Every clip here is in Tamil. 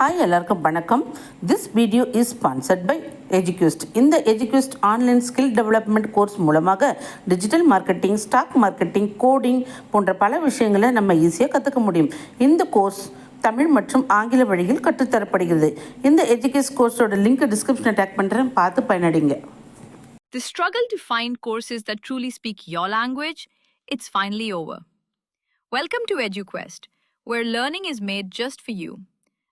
ஹாய் எல்லாருக்கும் வணக்கம் this video is sponsored by Eduquest இந்த Eduquest online skill development course மூலமாக digital marketing stock marketing coding போன்ற பல விஷயங்களை நம்ம ஈஸியாக கற்றுக்க முடியும் இந்த கோர்ஸ் தமிழ் மற்றும் ஆங்கில வழியில் கற்றுத்தரப்படுகிறது இந்த எஜுகேஸ் கோர்ஸோட லிங்க் டிஸ்கிரிப்ஷனில் டேக் பண்ணுறேன் பார்த்து பயனடைங்க The struggle to find courses that truly speak your language, it's finally over. Welcome to EduQuest, where learning is made just for you.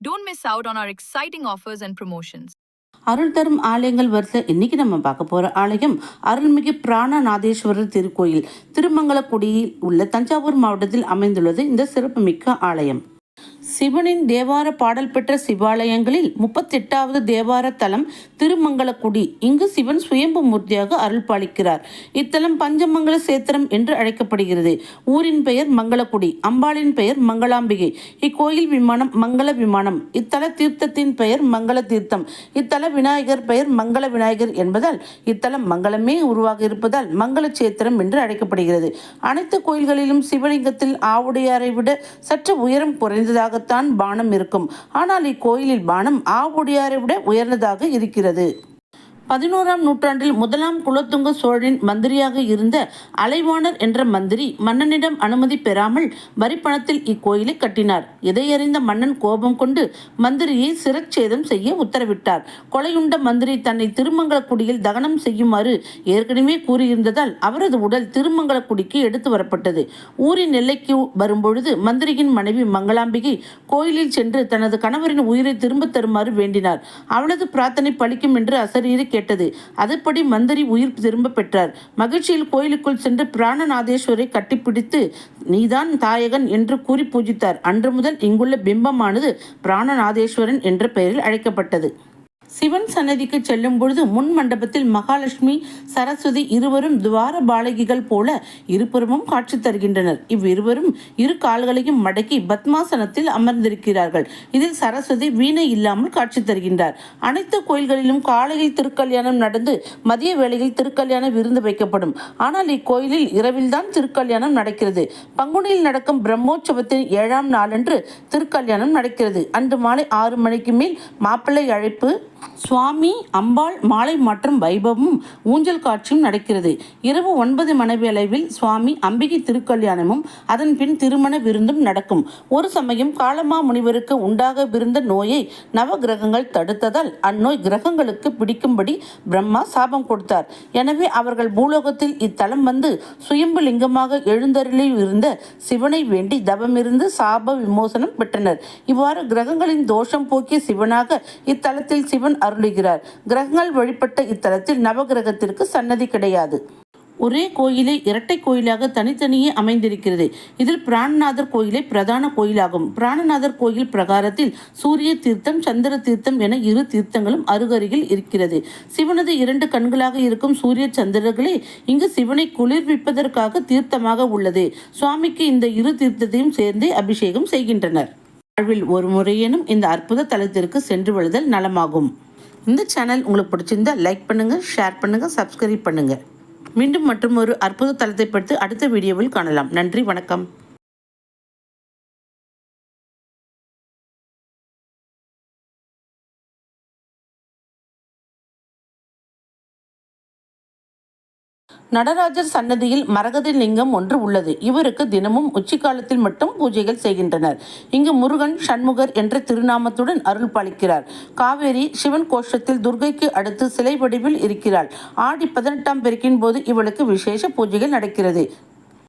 don't miss out on our exciting offers and promotions. அருள் தரும் ஆலயங்கள் வரிசையில் இன்னைக்கு நம்ம பார்க்க போகிற ஆலயம் அருள்மிகு பிராணநாதேஸ்வரர் திருக்கோயில் திருமங்கலக்குடியில் உள்ள தஞ்சாவூர் மாவட்டத்தில் அமைந்துள்ளது இந்த சிறப்புமிக்க ஆலயம் சிவனின் தேவார பாடல் பெற்ற சிவாலயங்களில் முப்பத்தெட்டாவது தேவார தலம் திருமங்கலக்குடி. இங்கு சிவன் சுயம்பு மூர்த்தியாக அருள் பாலிக்கிறார் இத்தலம் பஞ்சமங்கல சேத்திரம் என்று அழைக்கப்படுகிறது. ஊரின் பெயர் மங்களக்குடி அம்பாளின் பெயர் மங்களாம்பிகை. இக்கோயில் விமானம் மங்கள விமானம். இத்தல தீர்த்தத்தின் பெயர் மங்கள தீர்த்தம். இத்தல விநாயகர் பெயர் மங்கள விநாயகர் என்பதால் இத்தலம் மங்களமே உருவாக இருப்பதால் மங்கள சேத்திரம் என்று அழைக்கப்படுகிறது. அனைத்து கோயில்களிலும் சிவலிங்கத்தில் ஆவுடையாரை விட சற்று உயரம் குறைந்ததாக உயர்ந்ததாகத்தான் பானம் இருக்கும். ஆனால் இக்கோயிலில் பானம் ஆவுடையாரை விட உயர்ந்ததாக இருக்கிறது. பதினோராம் நூற்றாண்டில் முதலாம் குலத்துங்க சோழனின் மந்திரியாக இருந்த அலைவாணர் என்ற மந்திரி மன்னனிடம் அனுமதி பெறாமல் வரிப்பணத்தில் இக்கோயிலை கட்டினார். இதையறிந்த மன்னன் கோபம் கொண்டு மந்திரியை சிரச்சேதம் செய்ய உத்தரவிட்டார். கொலையுண்ட மந்திரி தன்னை திருமங்கலக்குடியில் தகனம் செய்யுமாறு ஏற்கனவே கூறியிருந்ததால் அவரது உடல் திருமங்கலக்குடிக்கு எடுத்து வரப்பட்டது. ஊரின் எல்லைக்கு வரும்பொழுது மந்திரியின் மனைவி மங்களாம்பிகை கோயிலில் சென்று தனது கணவரின் உயிரை திரும்பத் தருமாறு வேண்டினார். அவளது பிரார்த்தனை பலிக்கும் என்று அசரீரி கேட்டது. அதுபடி மந்திரி உயிர் திரும்ப பெற்றார். மகிழ்ச்சியில் கோயிலுக்குள் சென்று பிராணநாதேஸ்வரை கட்டிப்பிடித்து நீதான் தாயகன் என்று கூறி பூஜித்தார். அன்று முதல் இங்குள்ள பிம்பமானது பிராணநாதேஸ்வரன் என்ற பெயரில் அழைக்கப்பட்டது. சிவன் சன்னதிக்கு செல்லும் பொழுது முன் மண்டபத்தில் மகாலட்சுமி சரஸ்வதி இருவரும் துவார பாலகிகள் போல இருபுறமும் காட்சி தருகின்றனர். இவ்விருவரும் இரு கால்களையும் மடக்கி பத்மாசனத்தில் அமர்ந்திருக்கிறார்கள். இதில் சரஸ்வதி வீணை இல்லாமல் காட்சி தருகின்றார். அனைத்து கோயில்களிலும் காலையில் திருக்கல்யாணம் நடந்து மதிய வேளையில் திருக்கல்யாண விருந்து வைக்கப்படும். ஆனால் இக்கோயிலில் இரவில்தான் திருக்கல்யாணம் நடக்கிறது. பங்குனியில் நடக்கும் பிரம்மோற்சவத்தின் ஏழாம் நாளன்று திருக்கல்யாணம் நடக்கிறது. அன்று மாலை ஆறு மணிக்கு மேல் மாப்பிள்ளை அழைப்பு சுவாமி அம்பாள் மாலை மற்றும் வைபவமும் ஊஞ்சல் காட்சியும் நடக்கிறது. இரவு ஒன்பது மணிவேளைவில் சுவாமி அம்பிகை திருக்கல்யாணமும் அதன் பின் திருமண விருந்தும் நடக்கும். ஒரு சமயம் காலமா முனிவருக்கு உண்டாகவிருந்த நோயை நவ கிரகங்கள் தடுத்ததால் அந்நோய் கிரகங்களுக்கு பிடிக்கும்படி பிரம்மா சாபம் கொடுத்தார். எனவே அவர்கள் பூலோகத்தில் இத்தலம் வந்து சுயம்பு லிங்கமாக எழுந்தருளில் இருந்த சிவனை வேண்டி தவமிருந்து சாப விமோசனம் பெற்றனர். இவ்வாறு கிரகங்களின் தோஷம் போக்கிய சிவனாக இத்தலத்தில் சிவன் அருளுகிறார். கிரகங்கள் வழிபட்ட இத்தலத்தில் நவகிரகத்திற்கு சன்னதி கிடையாது. ஒரே கோயிலே இரட்டை கோயிலாக தனித்தனியே அமைந்திருக்கிறது. இதில் பிராணநாதர் கோயிலே பிரதான கோயிலாகும். பிராணநாதர் கோயில் பிரகாரத்தில் சூரிய தீர்த்தம் சந்திர தீர்த்தம் என இரு தீர்த்தங்களும் அருகருகில் இருக்கிறது. சிவனது இரண்டு கண்களாக இருக்கும் சூரிய சந்திரர்களே இங்கு சிவனை குளிர்விப்பதற்காக தீர்த்தமாக உள்ளது. சுவாமிக்கு இந்த இரு தீர்த்தத்தையும் சேர்ந்தே அபிஷேகம் செய்கின்றனர். வாழ்வில் ஒரு முறையேனும் இந்த அற்புத தலத்திற்கு சென்று வருதல் நலமாகும். இந்த சேனல் உங்களுக்கு பிடிச்சிருந்தா லைக் பண்ணுங்கள் ஷேர் பண்ணுங்கள் சப்ஸ்கிரைப் பண்ணுங்கள் மீண்டும் மற்றும் ஒரு அற்புத தளத்தை பற்றி அடுத்த வீடியோவில் காணலாம். நன்றி வணக்கம். நடராஜர் சன்னதியில் மரகத லிங்கம் ஒன்று உள்ளது. இவருக்கு தினமும் உச்சிக்காலத்தில் மட்டும் பூஜைகள் செய்கின்றனர். இங்கு முருகன் சண்முகர் என்ற திருநாமத்துடன் அருள் பாலிக்கிறார் காவேரி சிவன் கோஷத்தில் துர்கைக்கு அடுத்து சிலை வடிவில் இருக்கிறாள். ஆடி பதினெட்டாம் பெருக்கின் போது இவளுக்கு விசேஷ பூஜைகள் நடக்கிறது.